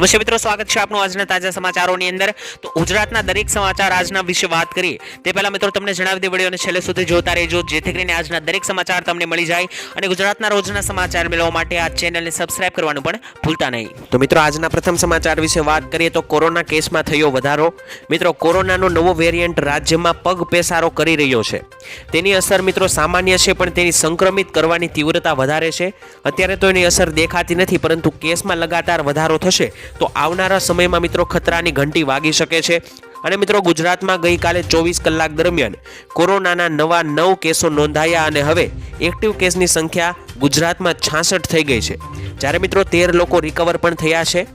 નમસ્તે મિત્રો સ્વાગત છે આપનું આજના તાજા સમાચારોની અંદર. તો ગુજરાતના દરેક સમાચાર આજના વિશે વાત કરીએ. તે પહેલાં મિત્રો તમને જણાવી દે વિડીયોને છેલ્લે સુધી જોતા રહેજો, જેથી કરીને આજના દરેક સમાચાર તમને મળી જાય અને ગુજરાતના રોજના સમાચાર મેળવવા માટે આ ચેનલને સબસ્ક્રાઇબ કરવાનું પણ ભૂલતા નહીં. તો મિત્રો આજના પ્રથમ સમાચાર વિશે વાત કરીએ તો કોરોના કેસમાં થયો વધારો. મિત્રો કોરોનાનો નવો વેરિયન્ટ રાજ્યમાં પગ પેસારો કરી રહ્યો છે. તેની અસર મિત્રો સામાન્ય છે, પણ તેની સંક્રમિત કરવાની તીવ્રતા વધારે છે. અત્યારે તો એની અસર દેખાતી નથી, પરંતુ કેસમાં લગાતાર વધારો થશે. તો આવનારા સમયમાં મિત્રો ખતરાની ઘંટી વાગી શકે છે. અને મિત્રો ગુજરાતમાં ગઈકાલે ચોવીસ કલાક દરમિયાન કોરોનાના નવા નવ કેસો નોંધાયા અને હવે એક્ટિવ કેસની સંખ્યા ગુજરાતમાં છાસઠ થઈ ગઈ છે. જ્યારે મિત્રો તેર લોકો રિકવર પણ થયા છે.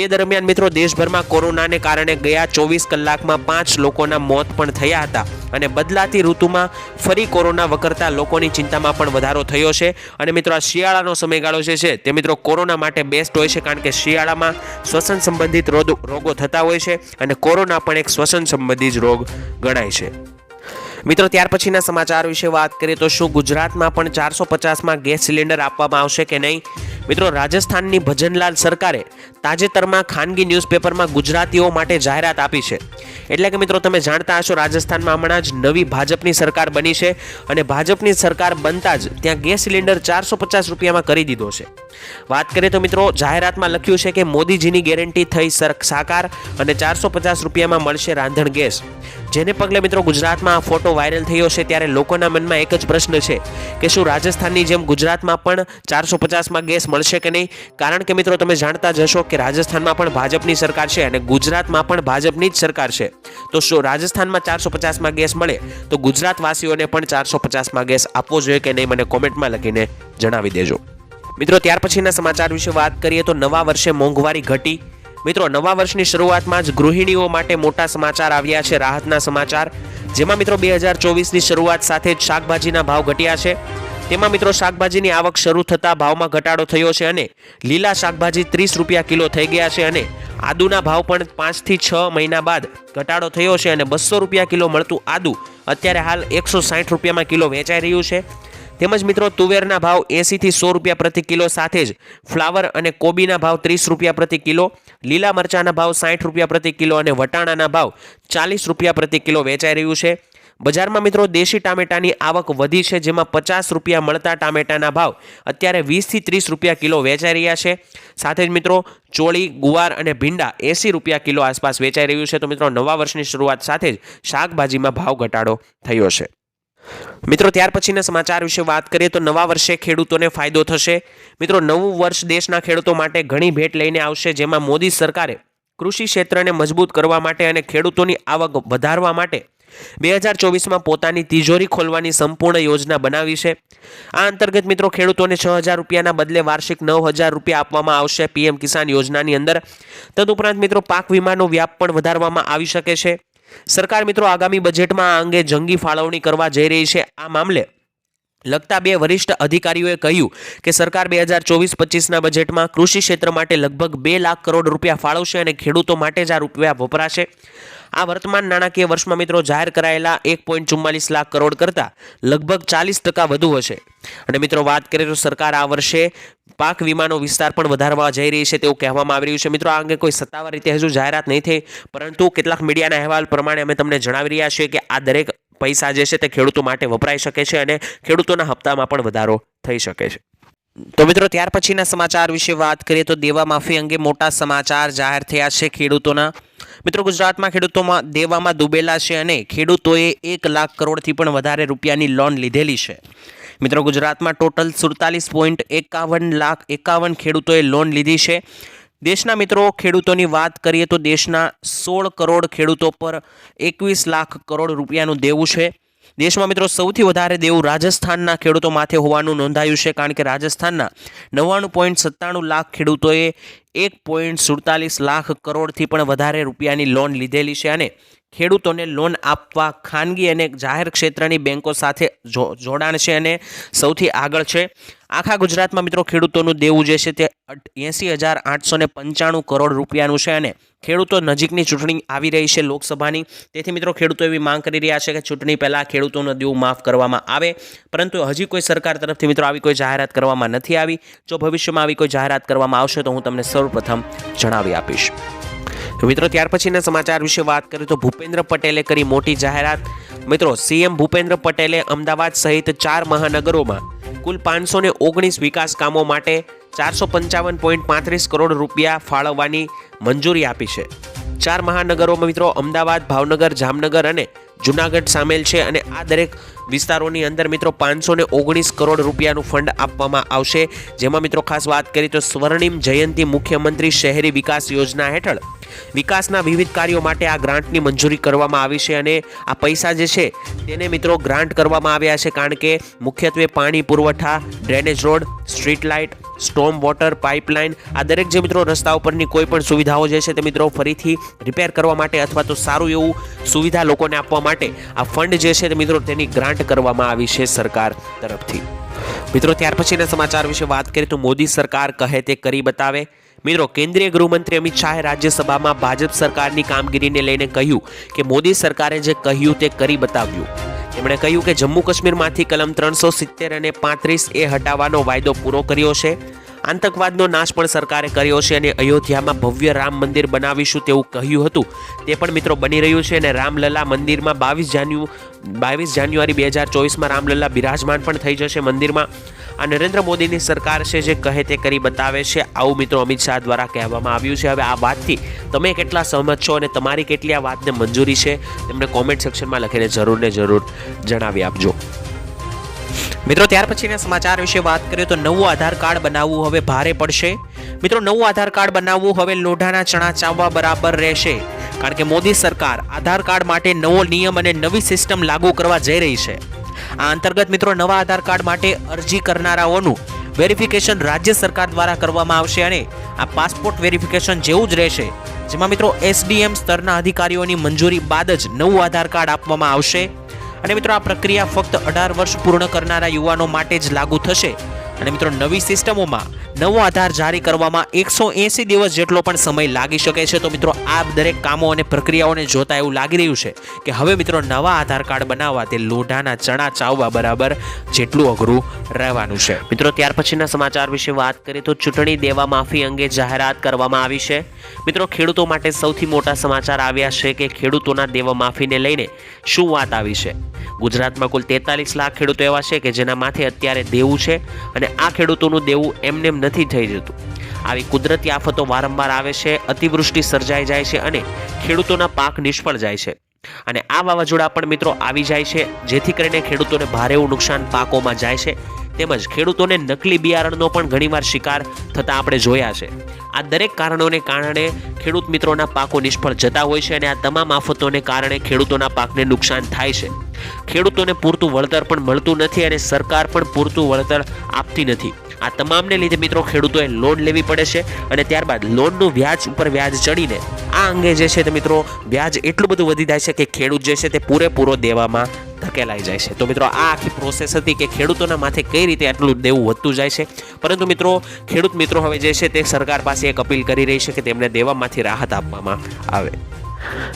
તે દરમિયાન મિત્રો દેશભરમાં કોરોનાને કારણે ગયા ચોવીસ કલાકમાં પાંચ લોકોના મોત પણ થયા હતા અને બદલાતી ઋતુમાં ફરી કોરોના વકરતા લોકોની ચિંતામાં પણ વધારો થયો છે. અને મિત્રો આ શિયાળાનો સમયગાળો જે છે તે મિત્રો કોરોના માટે બેસ્ટ હોય છે કારણ કે શિયાળામાં શ્વસન સંબંધિત રોગ- થતા હોય છે અને કોરોના પણ એક શ્વસન સંબંધિત રોગ ગણાય છે. મિત્રો ત્યાર પછીના સમાચાર વિશે વાત કરીએ તો શું ગુજરાતમાં પણ ચારસો પચાસમાં ગેસ સિલિન્ડર આપવામાં આવશે કે નહીં? મિત્રો રાજસ્થાનની ભજનલાલ સરકારે તાજેતરમાં ખાનગી ન્યૂઝપેપરમાં ગુજરાતીઓ માટે જાહેરાત આપી છે. એટલે કે મિત્રો તમે જાણતા હશો રાજસ્થાનમાં હમણાં જ નવી ભાજપની સરકાર બની છે અને ભાજપની સરકાર બનતા જ ત્યાં ગેસ સિલિન્ડર ચારસો પચાસ રૂપિયામાં કરી દીધો છે. વાત કરીએ તો મિત્રો જાહેરાતમાં લખ્યું છે કે મોદીજીની ગેરંટી થઈ સાકાર અને ચારસો પચાસ રૂપિયામાં મળશે રાંધણ ગેસ. જેને પગલે મિત્રો ગુજરાતમાં આ ફોટો વાયરલ થયો છે ત્યારે લોકોના મનમાં એક જ પ્રશ્ન છે કે શું રાજસ્થાનની જેમ ગુજરાતમાં પણ ચારસો પચાસમાં ગેસ મળશે કે નહીં? કારણ કે મિત્રો તમે જાણતા જ હશો કે રાજસ્થાનમાં પણ ભાજપની સરકાર છે અને ગુજરાતમાં પણ ભાજપની જ સરકાર છે. તો શું રાજસ્થાનમાં ચારસો પચાસમાં ગેસ મળે? તો ગુજરાતવાસીઓને પણ ચારસો પચાસમાં ગેસ આપવો જોઈએ કે નહીં મને કોમેન્ટમાં લખીને જણાવી દેજો. મિત્રો, ત્યાર પછીના સમાચાર વિશે વાત કરીએ તો નવા વર્ષે મોંઘવારી ઘટી. મિત્રો, નવા વર્ષની શરૂઆતમાં જ ગૃહિણીઓ માટે મોટા સમાચાર આવ્યા છે, રાહતના સમાચાર. જેમાં મિત્રો, બે હજાર ચોવીસની શરૂઆત સાથે જ શાકભાજીના ભાવ ઘટ્યા છે. તેમાં મિત્રો શાકભાજીની આવક શરૂ થતાં ભાવમાં ઘટાડો થયો છે અને લીલા શાકભાજી ત્રીસ રૂપિયા કિલો થઈ ગયા છે અને આદુના ભાવ પણ પાંચથી છ મહિના બાદ ઘટાડો થયો છે અને બસો રૂપિયા કિલો મળતું આદુ અત્યારે હાલ એકસો સાઠ રૂપિયામાં કિલો વેચાઈ રહ્યું છે. તેમજ મિત્રો તુવેરના ભાવ એંસીથી સો રૂપિયા પ્રતિ કિલો સાથે જ ફ્લાવર અને કોબીના ભાવ ત્રીસ રૂપિયા પ્રતિ કિલો, લીલા મરચાના ભાવ સાઠ રૂપિયા પ્રતિ કિલો અને વટાણાના ભાવ ચાલીસ રૂપિયા પ્રતિ કિલો વેચાઈ રહ્યું છે. બજારમાં મિત્રો દેશી ટામેટાની આવક વધી છે, જેમાં પચાસ રૂપિયા મળતા ટામેટાના ભાવ અત્યારે વીસથી ત્રીસ રૂપિયા કિલો વેચાઈ રહ્યા છે. સાથે જ મિત્રો ચોળી, ગુવાર અને ભીંડા એંસી રૂપિયા કિલો આસપાસ વેચાઈ રહ્યું છે. તો મિત્રો નવા વર્ષની શરૂઆત સાથે જ શાકભાજીમાં ભાવ ઘટાડો થયો છે. મિત્રો ત્યાર પછીના સમાચાર વિશે વાત કરીએ તો નવા વર્ષે ખેડૂતોને ફાયદો થશે. મિત્રો નવું વર્ષ દેશના ખેડૂતો માટે ઘણી ભેટ લઈને આવશે, જેમાં મોદી સરકારે કૃષિ ક્ષેત્રને મજબૂત કરવા માટે અને ખેડૂતોની આવક વધારવા માટે બે હજાર ચોવીસમાં પોતાની તિજોરી ખોલવાની સંપૂર્ણ યોજના બનાવી છે. આ અંતર્ગત મિત્રો, ખેડૂતોને છ હજાર રૂપિયાના બદલે વાર્ષિક નવ હજાર રૂપિયા આપવામાં આવશે પીએમ કિસાન યોજનાની અંદર. તદુપરાંત મિત્રો, પાક વીમાનો વ્યાપ પણ વધારવામાં આવી શકે છે. સરકાર મિત્રો, આગામી બજેટમાં આ અંગે જંગી ફાળવણી કરવા જઈ રહી છે. આ મામલે લગતા બે વરિષ્ઠ અધિકારીઓએ કહ્યું કે સરકાર બે હજાર ચોવીસ પચીસના બજેટમાં કૃષિ ક્ષેત્ર માટે લગભગ બે લાખ કરોડ રૂપિયા ફાળવશે અને ખેડૂતો માટે જ આ રૂપિયા વપરાશે. આ વર્તમાન નાણાકીય વર્ષમાં મિત્રો જાહેર કરાયેલા એક પોઈન્ટ ચુમ્માલીસ લાખ કરોડ કરતાં લગભગ ચાલીસ ટકા વધુ હશે. અને મિત્રો વાત કરીએ તો સરકાર આ વર્ષે પાક વીમાનો વિસ્તાર પણ વધારવા જઈ રહી છે તેવું કહેવામાં આવી રહ્યું છે. મિત્રો આ અંગે કોઈ સત્તાવાર રીતે હજુ જાહેરાત નહીં થઈ, પરંતુ કેટલાક મીડિયાના અહેવાલ પ્રમાણે અમે તમને જણાવી રહ્યા છીએ કે આ દરેક પૈસા જે છે તે ખેડૂતો માટે વપરાઈ શકે છે અને ખેડૂતોના હપ્તામાં પણ વધારો થઈ શકે છે. તો મિત્રો ત્યાર પછીના સમાચાર વિશે વાત કરીએ તો દેવા માફી અંગે મોટા સમાચાર જાહેર થયા છે ખેડૂતોના. મિત્રો, ગુજરાતમાં ખેડૂતોમાં દેવામાં ડૂબેલા છે અને ખેડૂતોએ એક લાખ કરોડથી પણ વધારે રૂપિયાની લોન લીધેલી છે. મિત્રો, ગુજરાતમાં ટોટલ સુડતાલીસ પોઈન્ટ એકાવન લાખ એકાવન ખેડૂતોએ લોન લીધી છે. દેશના મિત્રો, ખેડૂતોની વાત કરીએ તો દેશના સોળ કરોડ ખેડૂતો પર એકવીસ લાખ કરોડ રૂપિયાનું દેવું છે. દેશમાં મિત્રો સૌથી વધારે દેવું રાજસ્થાનના ખેડૂતો માથે હોવાનું નોંધાયું છે કારણ કે રાજસ્થાનના નવ્વાણું પોઈન્ટ સત્તાણું લાખ ખેડૂતોએ એક પોઈન્ટ સુડતાલીસ લાખ કરોડથી પણ વધારે રૂપિયાની લોન લીધેલી છે અને ખેડૂતોને લોન આપવા ખાનગી અને જાહેર ક્ષેત્રની બેન્કો સાથે જોડાણ છે અને સૌથી આગળ છે. આખા ગુજરાતમાં મિત્રો ખેડૂતોનું દેવું જે છે તે એંસી હજાર આઠસો પંચાણું કરોડ રૂપિયાનું છે અને ખેડૂતો નજીકની ચૂંટણી આવી રહી છે લોકસભાની. તેથી મિત્રો ખેડૂતો એવી માંગ કરી રહ્યા છે કે ચૂંટણી પહેલાં ખેડૂતોનું દેવું માફ કરવામાં આવે. પરંતુ હજી કોઈ સરકાર તરફથી મિત્રો આવી કોઈ જાહેરાત કરવામાં નથી આવી. જો ભવિષ્યમાં આવી કોઈ જાહેરાત કરવામાં આવશે તો હું તમને સૌપ્રથમ જણાવી આપીશ. મિત્રો, ત્યાર પછીના સમાચાર વિશે વાત કરીએ તો ભૂપેન્દ્ર પટેલે કરી મોટી જાહેરાત. મિત્રો, સીએમ ભૂપેન્દ્ર પટેલે અમદાવાદ સહિત ચાર મહાનગરોમાં કુલ પાંચસો ને ઓગણીસ વિકાસ કામો માટે ચારસો પંચાવન પોઈન્ટ પાંત્રીસ કરોડ રૂપિયા ફાળવવાની મંજૂરી આપી છે. ચાર મહાનગરોમાં મિત્રો, અમદાવાદ, ભાવનગર, જામનગર અને જુનાગઢ સામેલ છે અને આ દરેક વિસ્તારોની અંદર મિત્રો પાંચસો ને ઓગણીસ કરોડ રૂપિયાનું ફંડ આપવામાં આવશે. જેમાં મિત્રો ખાસ વાત કરીએ તો સ્વર્ણિમ જયંતિ મુખ્યમંત્રી શહેરી વિકાસ યોજના હેઠળ વિકાસના વિવિધ કાર્યો માટે આ ગ્રાન્ટની મંજૂરી કરવામાં આવી છે અને આ પૈસા જે છે તેને મિત્રો ગ્રાન્ટ કરવામાં આવ્યા છે. કારણ કે મુખ્યત્વે પાણી પુરવઠા, drainage road, street light storm water pipeline આ દરેક જે મિત્રો રસ્તા ઉપરની કોઈ પણ સુવિધાઓ જે છે તે મિત્રો ફરીથી રિપેર કરવા માટે અથવા તો સારું એવું સુવિધા લોકોને આપવા માટે આ ફંડ જે છે તે મિત્રો તેની ગ્રાન્ટ કરવામાં આવી છે સરકાર તરફથી. મિત્રો, ત્યાર પછીના સમાચાર વિશે વાત કરીએ તો મોદી સરકાર કહે તે કરી બતાવે. મિત્રો, કેન્દ્રીય ગૃહમંત્રી અમિત શાહે રાજ્યસભામાં ભાજપ સરકારની કામગીરીને લઈને કહ્યું કે મોદી સરકારે જે કહ્યું તે કરી બતાવ્યું. તેમણે કહ્યું કે જમ્મુ કાશ્મીરમાંથી કલમ ત્રણસો સિત્તેર અને પાંત્રીસ એ હટાવવાનો વાયદો પૂરો કર્યો છે. આતંકવાદનો નાશ પણ સરકારે કર્યો છે અને અયોધ્યામાં ભવ્ય રામ મંદિર બનાવીશું તેવું કહ્યું હતું. તે પણ મિત્રો બની રહ્યું છે અને રામલલા મંદિરમાં બાવીસ જાન્યુ, બાવીસ જાન્યુઆરી બે હજાર ચોવીસમાં રામલલ્લા બિરાજમાન પણ થઈ જશે મંદિરમાં. આ નરેન્દ્ર મોદીની સરકાર છે જે કહે તે કરી બતાવે છે. આવું મિત્રો અમિત શાહ દ્વારા કહેવામાં આવ્યું છે. હવે આ વાતથી તમે કેટલા સહમત છો અને તમારી કેટલી આ વાતને મંજૂરી છે તેમને કોમેન્ટ સેક્શનમાં લખીને જરૂર ને જરૂર જણાવી આપજો. મિત્રો, ત્યાર પછીના સમાચાર વિશે વાત કરીએ તો નવું આધાર કાર્ડ બનાવવું હવે ભારે પડશે. મિત્રો, નવું આધાર કાર્ડ બનાવવું હવે લોઢાના ચણા ચાવવા બરાબર રહેશે. કારણ કે મોદી સરકાર આધાર કાર્ડ માટે નવો નિયમ અને નવી સિસ્ટમ લાગુ કરવા જઈ રહી છે. આ અંતર્ગત મિત્રો નવા આધાર કાર્ડ માટે અરજી કરનારાઓનું વેરિફિકેશન રાજ્ય સરકાર દ્વારા કરવામાં આવશે અને આ પાસપોર્ટ વેરિફિકેશન જેવું જ રહેશે. જેમાં મિત્રો એસડીએમ સ્તરના અધિકારીઓની મંજૂરી બાદ જ નવું આધાર કાર્ડ આપવામાં આવશે. અને મિત્રો આ પ્રક્રિયા ફક્ત અઢાર વર્ષ પૂર્ણ કરનારા યુવાનો માટે જ લાગુ થશે. અને મિત્રો, નવી સિસ્ટમોમાં નવો આધાર જારી કરવામાં એકસો એંસી દિવસ જેટલો પણ સમય લાગી શકે છે. તો મિત્રો, આ દરેક કામો અને પ્રક્રિયાઓને જોતા એવું લાગી રહ્યું છે કે હવે મિત્રો, નવા આધાર કાર્ડ બનાવવા તે લોઢાના ચણા ચાવવા બરાબર જેટલું અઘરું રહેવાનું છે. મિત્રો, ત્યાર પછીના સમાચાર વિશે વાત કરીએ તો ચૂંટણી દેવા માફી અંગે જાહેરાત કરવામાં આવી છે. મિત્રો, ખેડૂતો માટે સૌથી મોટા સમાચાર આવ્યા છે કે ખેડૂતોના દેવા માફીને લઈને શું વાત આવી છે? ગુજરાતમાં કુલ તેતાલીસ લાખ ખેડૂતો એવા છે કે જેના માથે અત્યારે દેવું છે અને આ ખેડૂતોનું દેવું એમનેમ નથી થઈ જતું. આવી કુદરતી આફતો વારંવાર આવે છે, અતિવૃષ્ટિ સર્જાઈ જાય છે અને ખેડૂતોના પાક નિષ્ફળ જાય છે. અને આ વાવાઝોડા પણ મિત્રો આવી જાય છે, જેથી કરીને ખેડૂતોને ભારે એવું નુકસાન પાકોમાં જાય છે. તેમજ ખેડૂતોને નકલી બિયારણનો પણ ઘણીવાર શિકાર થતા આપણે જોયા છે. આ દરેક કારણોને કારણે ખેડૂત મિત્રોના પાકો નિષ્ફળ જતા હોય છે અને આ તમામ આફતોને કારણે ખેડૂતોના પાકને નુકસાન થાય છે. ખેડૂતોને પૂરતું વળતર પણ મળતું નથી અને સરકાર પણ પૂરતું વળતર આપતી નથી. આ તમામને લીધે મિત્રો ખેડૂતોએ લોન લેવી પડે છે અને ત્યારબાદ લોનનું વ્યાજ ઉપર વ્યાજ ચડીને આ અંગે જે છે તે મિત્રો વ્યાજ એટલું બધું વધી જાય છે કે ખેડૂત જે છે તે પૂરેપૂરો દેવામાં ધકેલાઈ જાય છે. તો મિત્રો આ આખી પ્રોસેસ હતી કે ખેડૂતોના માથે કઈ રીતે આટલું દેવું વધતું જાય છે? પરંતુ મિત્રો ખેડૂત મિત્રો હવે જે છે તે સરકાર પાસે એક અપીલ કરી રહી છે કે તેમને દેવામાંથી રાહત આપવામાં આવે.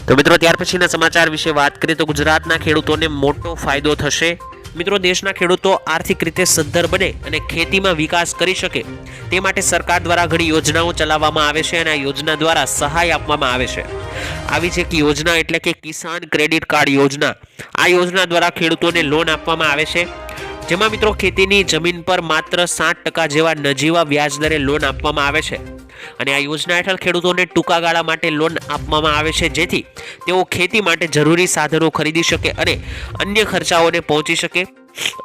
તો મિત્રો ત્યાર પછીના સમાચાર વિશે વાત કરીએ તો ગુજરાતના ખેડૂતોને મોટો ફાયદો થશે મિત્રો, દેશના ખેડૂતો આર્થિક રીતે સદ્ધર બને અને ખેતીમાં વિકાસ કરી શકે તે માટે સરકાર દ્વારા ઘણી યોજનાઓ ચલાવવામાં આવે છે અને આ યોજના દ્વારા સહાય આપવામાં આવે છે. આવી જ એક યોજના એટલે કે કિસાન ક્રેડિટ કાર્ડ યોજના. આ યોજના દ્વારા ખેડૂતોને લોન આપવામાં આવે છે. જેમાં મિત્રો ખેતીની જમીન પર માત્ર સાત ટકા જેવા નજીવા વ્યાજ દરે લોન આપવામાં આવે છે. અને આ યોજના હેઠળ ખેડૂતોને ટૂંકા ગાળા માટે લોન આપવામાં આવે છે, જેથી તેઓ ખેતી માટે જરૂરી સાધનો ખરીદી શકે અને અન્ય ખર્ચાઓને પહોંચી શકે.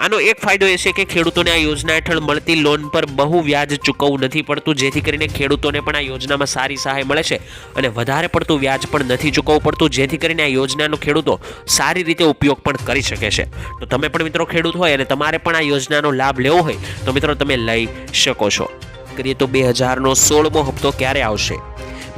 આનો એક ફાયદો એ છે કે ખેડૂતોને આ યોજના હેઠળ મળતી લોન પર બહુ વ્યાજ ચૂકવવું નથી પડતું. જેથી કરીને ખેડૂતોને પણ આ યોજનામાં સારી સહાય મળે છે અને વધારે પડતું વ્યાજ પણ નથી ચૂકવવું પડતું. જેથી કરીને આ યોજનાનો ખેડૂતો સારી રીતે ઉપયોગ પણ કરી શકે છે. તો તમે પણ મિત્રો ખેડૂત હોય અને તમારે પણ આ યોજનાનો લાભ લેવો હોય, તો મિત્રો તમે લઈ શકો છો. કરીએ તો બે હજારનો સોળમો હપ્તો ક્યારે આવશે?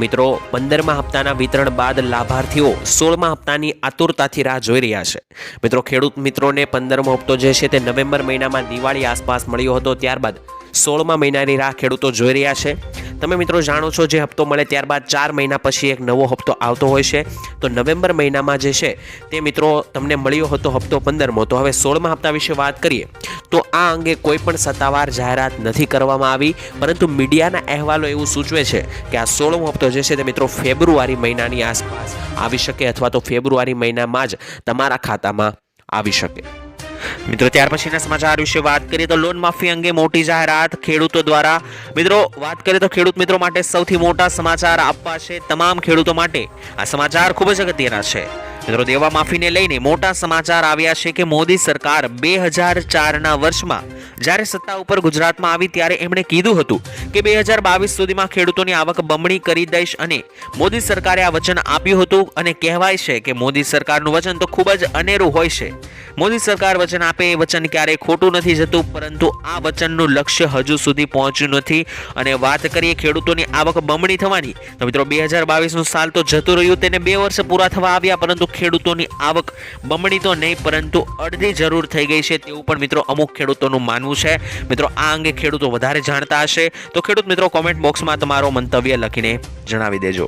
મિત્રો, પંદરમા હપ્તાના વિતરણ બાદ લાભાર્થીઓ સોળમા હપ્તાની આતુરતાથી રાહ જોઈ રહ્યા છે. મિત્રો, ખેડૂત મિત્રોને પંદરમો હપ્તો જે છે તે નવેમ્બર મહિનામાં દિવાળી આસપાસ મળ્યો હતો, ત્યારબાદ સોળમા મહિનાની રાહ ખેડૂતો જોઈ રહ્યા છે. તમે મિત્રો જાણો છો, જે હપ્તો મળે ત્યારબાદ ચાર મહિના પછી એક નવો હપ્તો આવતો હોય છે. તો નવેમ્બર મહિનામાં જે છે, તે મિત્રો તમને મળ્યો હતો હપ્તો પંદરમો. તો હવે સોળમા હપ્તા વિશે વાત કરીએ, તો આ અંગે કોઈ પણ સત્તાવાર જાહેરાત નથી કરવામાં આવી, પરંતુ મીડિયાના અહેવાલો એવું સૂચવે છે કે આ સોળમો હપ્તો જે છે, તે મિત્રો ફેબ્રુઆરી મહિનાની આસપાસ આવી શકે અથવા તો ફેબ્રુઆરી મહિનામાં જ તમારા ખાતામાં આવી શકે. મિત્રો, ત્યાર પછીના સમાચાર વિશે વાત કરીએ તો લોન માફી અંગે મોટી જાહેરાત ખેડૂતો દ્વારા. મિત્રો, વાત કરીએ તો ખેડૂત મિત્રો માટે સૌથી મોટા સમાચાર આપવા છે તમામ ખેડૂતો માટે. આ સમાચાર ખૂબ જ અગત્યના છે. મિત્રો દેવા માફીને લઈને મોટા સમાચાર આવ્યા છે કે મોદી સરકાર બે હજાર ચારના વર્ષમાં જ્યારે સત્તા ઉપર ગુજરાતમાં આવી ત્યારે એમણે કીધું હતું કે બે હજાર બાવીસ સુધીમાં ખેડૂતોની આવક બમણી કરી દઈશ અને મોદી સરકારે આ વચન આપ્યું હતું અને કહેવાય છે કે મોદી સરકારનું વચન તો ખૂબ જ અનેરું હોય છે. મોદી સરકાર વચન આપે એ વચન ક્યારેય ખોટું નથી જતું, પરંતુ આ વચનનું લક્ષ્ય હજુ સુધી પહોંચ્યું નથી અને વાત કરીએ ખેડૂતોની આવક બમણી થવાની, તો મિત્રો બે હજાર બાવીસનું સાલ તો જતું રહ્યું, તેને બે વર્ષ પૂરા થવા આવ્યા, પરંતુ ખેડૂતોની આવક બમણી તો નહીં, પરંતુ અડધી જરૂર થઈ ગઈ છે તેવું પણ મિત્રો અમુક ખેડૂતોનું માનવું છે. મિત્રો, આ અંગે ખેડૂતો વધારે જાણતા હશે. તો ખેડૂત મિત્રો કોમેન્ટ બોક્સમાં તમારો મંતવ્ય લખીને જણાવી દેજો.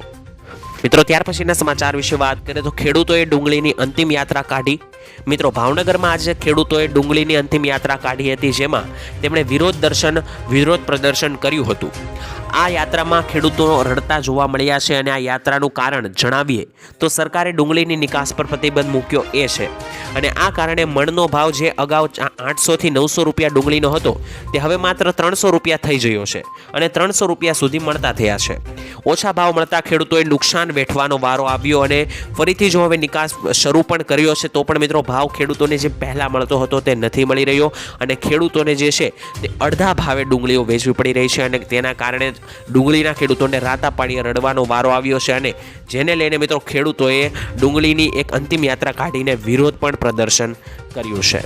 મિત્રો, ત્યાર પછીના સમાચાર વિશે વાત કરીએ તો ખેડૂતોએ ડુંગળીની અંતિમ યાત્રા કાઢી. મિત્રો, ભાવનગરમાં આજે ખેડૂતોએ ડુંગળીની અંતિમ યાત્રા કાઢી હતી, જેમાં તેમણે વિરોધ દર્શન, વિરોધ પ્રદર્શન કર્યું હતું. આ યાત્રામાં ખેડૂતો રડતા જોવા મળ્યા છે અને આ યાત્રાનું કારણ જણાવીએ તો સરકારે ડુંગળીની નિકાસ પર પ્રતિબંધ મૂક્યો એ છે. અને આ કારણે મણનો ભાવ જે અગાઉ આઠસોથી નવસો રૂપિયા ડુંગળીનો હતો, તે હવે માત્ર ત્રણસો રૂપિયા થઈ ગયો છે અને ત્રણસો રૂપિયા સુધી મળતા થયા છે. ઓછા ભાવ મળતા ખેડૂતોએ નુકસાન વેઠવાનો વારો આવ્યો અને ફરીથી જો હવે નિકાસ શરૂ પણ કર્યો છે તો પણ મિત્રો ભાવ ખેડૂતોને જે પહેલાં મળતો હતો તે નથી મળી રહ્યો અને ખેડૂતોને જે છે તે અડધા ભાવે ડુંગળીઓ વેચવી પડી રહી છે અને તેના કારણે ડુંગળીના ખેડૂતોને રાતા પાણીએ રડવાનો વારો આવ્યો છે અને જેને લઈને મિત્રો ખેડૂતોએ ડુંગળીની એક અંતિમ યાત્રા કાઢીને વિરોધ પણ પ્રદર્શન કર્યું છે.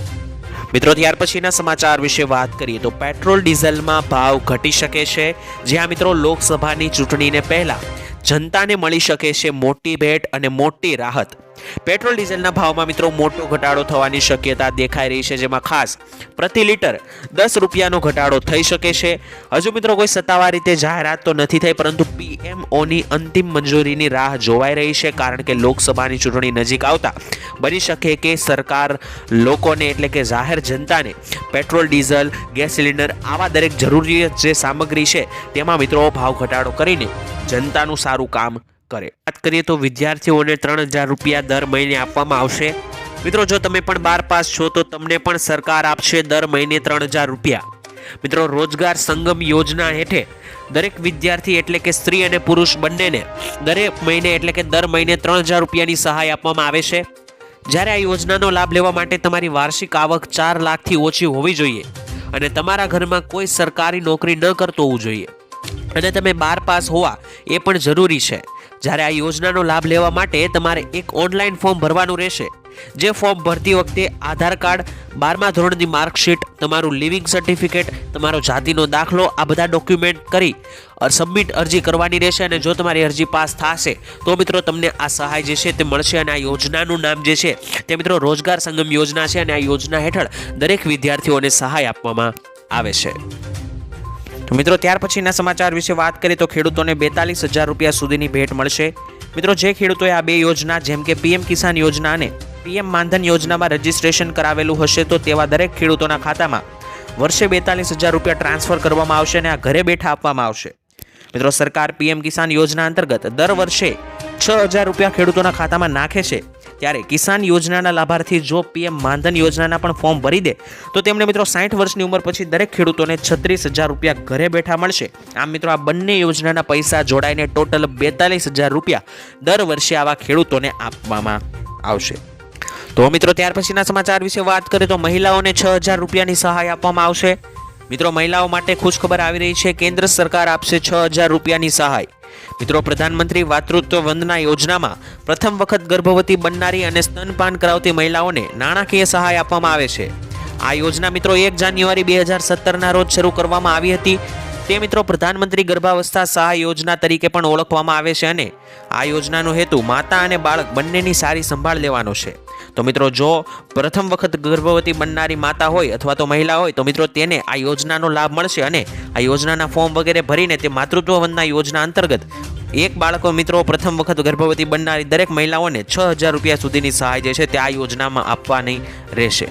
મિત્રો, ત્યાર પછીના સમાચાર વિશે વાત કરીએ તો પેટ્રોલ ડીઝલમાં ભાવ ઘટી શકે છે. જ્યાં મિત્રો લોકસભાની ચૂંટણીને પહેલાં જનતાને મળી શકે છે મોટી ભેટ અને મોટી રાહત. પેટ્રોલ ડીઝલના ભાવમાં મિત્રો મોટો ઘટાડો થવાની શક્યતા દેખાઈ રહી છે, જેમાં ખાસ પ્રતિ લીટર દસ રૂપિયાનો ઘટાડો થઈ શકે છે. હજુ મિત્રો કોઈ સત્તાવાર રીતે જાહેરાત તો નથી થઈ, પરંતુ પીએમઓની અંતિમ મંજૂરીની રાહ જોવાઈ રહી છે, કારણ કે લોકસભાની ચૂંટણી નજીક આવતા બની શકે કે સરકાર લોકોને એટલે કે જાહેર જનતાને પેટ્રોલ, ડીઝલ, ગેસ સિલિન્ડર આવા દરેક જરૂરિયાત જે સામગ્રી છે, તેમાં મિત્રો ભાવ ઘટાડો કરીને જનતાનું સારું કામ કરે. વાત કરીએ તો વિદ્યાર્થીઓને ત્રણ હજાર રૂપિયા દર મહિને આપવામાં આવશે. મિત્રો, જો તમે પણ બાર પાસ છો, તો તમને પણ સરકાર આપશે દર મહિને ત્રણ હજાર રૂપિયા. મિત્રો, રોજગાર સંગમ યોજના હેઠે દરેક વિદ્યાર્થી એટલે કે સ્ત્રી અને પુરુષ બંનેને દરેક મહિને એટલે કે દર મહિને ત્રણ હજાર રૂપિયાની સહાય આપવામાં આવે છે. જ્યારે આ યોજનાનો લાભ લેવા માટે તમારી વાર્ષિક આવક ચાર લાખથી ઓછી હોવી જોઈએ અને તમારા ઘરમાં કોઈ સરકારી નોકરી ન કરતો હોવું જોઈએ. અને તમે બાર પાસ હોવા એ પણ જરૂરી છે. જ્યારે આ યોજનાનો લાભ લેવા માટે તમારે એક ઓનલાઈન ફોર્મ ભરવાનું રહેશે. જે ફોર્મ ભરતી વખતે આધાર કાર્ડ, બારમા ધોરણની માર્કશીટ, તમારું લિવિંગ સર્ટિફિકેટ, તમારો જાતિનો દાખલો, આ બધા ડોક્યુમેન્ટ કરી સબમિટ અરજી કરવાની રહેશે અને જો તમારી અરજી પાસ થશે, તો મિત્રો તમને આ સહાય જે છે તે મળશે અને આ યોજનાનું નામ જે છે તે મિત્રો રોજગાર સંગમ યોજના છે અને આ યોજના હેઠળ દરેક વિદ્યાર્થીઓને સહાય આપવામાં આવે છે. તો મિત્રો, ત્યાર પછીના સમાચાર વિશે વાત કરીએ તો ખેડૂતોને બેતાલીસ હજાર રૂપિયા સુધીની ભેટ મળશે. મિત્રો, જે ખેડૂતોએ આ બે યોજના, જેમ કે પીએમ કિસાન યોજના અને પીએમ માનધન યોજનામાં રજીસ્ટ્રેશન કરાવેલું હશે, તો તેવા દરેક ખેડૂતોના ખાતામાં વર્ષે બેતાલીસ હજાર રૂપિયા ટ્રાન્સફર કરવામાં આવશે અને આ ઘરે બેઠા આપવામાં આવશે. મિત્રો, સરકાર પીએમ કિસાન યોજના અંતર્ગત દર વર્ષે છ હજાર રૂપિયા ખેડૂતોના ખાતામાં નાખે છે. ત્યારે કિસાન યોજનાના લાભાર્થી જો પીએમ માનધન યોજનાના પણ ફોર્મ ભરી દે, તો તેમને મિત્રો સાઠ વર્ષની ઉંમર પછી દરેક ખેડૂતોને છત્રીસ હજાર રૂપિયા ઘરે બેઠા મળશે. આમ મિત્રો આ બંને યોજનાના પૈસા જોડાઈને ટોટલ બેતાલીસ હજાર રૂપિયા દર વર્ષે આવા ખેડૂતોને આપવામાં આવશે. તો મિત્રો ત્યાર પછીના સમાચાર વિશે વાત કરીએ તો મહિલાઓને છ હજાર રૂપિયાની સહાય આપવામાં આવશે. મિત્રો મહિલાઓ માટે ખુશખબર આવી રહી છે. કેન્દ્ર સરકાર આપશે છ હજાર રૂપિયાની સહાય. મિત્રો, પ્રધાનમંત્રી માતૃત્વ વંદના યોજનામાં પ્રથમ વખત ગર્ભવતી બનનારી અને સ્તનપાન કરાવતી મહિલાઓને નાણાકીય સહાય આપવામાં આવે છે. આ યોજના મિત્રો, એક જાન્યુઆરી બે હજાર સત્તરના રોજ શરૂ કરવામાં આવી હતી. તે મિત્રો, પ્રધાનમંત્રી ગર્ભાવસ્થા સહાય યોજના તરીકે પણ ઓળખવામાં આવે છે અને આ યોજનાનો હેતુ માતા અને બાળક બંનેની સારી સંભાળ લેવાનો છે. તો મિત્રો જો પ્રથમ વખત ગર્ભવતી બનનારી માતા હોય અથવા તો મહિલા હોય, તો મિત્રો તેને આ યોજનાનો લાભ મળશે અને આ યોજનાના ફોર્મ વગેરે ભરીને તે માતૃત્વ વંદના યોજના અંતર્ગત એક બાળકો મિત્રો પ્રથમ વખત ગર્ભવતી બનનારી દરેક મહિલાઓને છ હજાર રૂપિયા સુધીની સહાય જે છે તે આ યોજનામાં આપવાની રહેશે.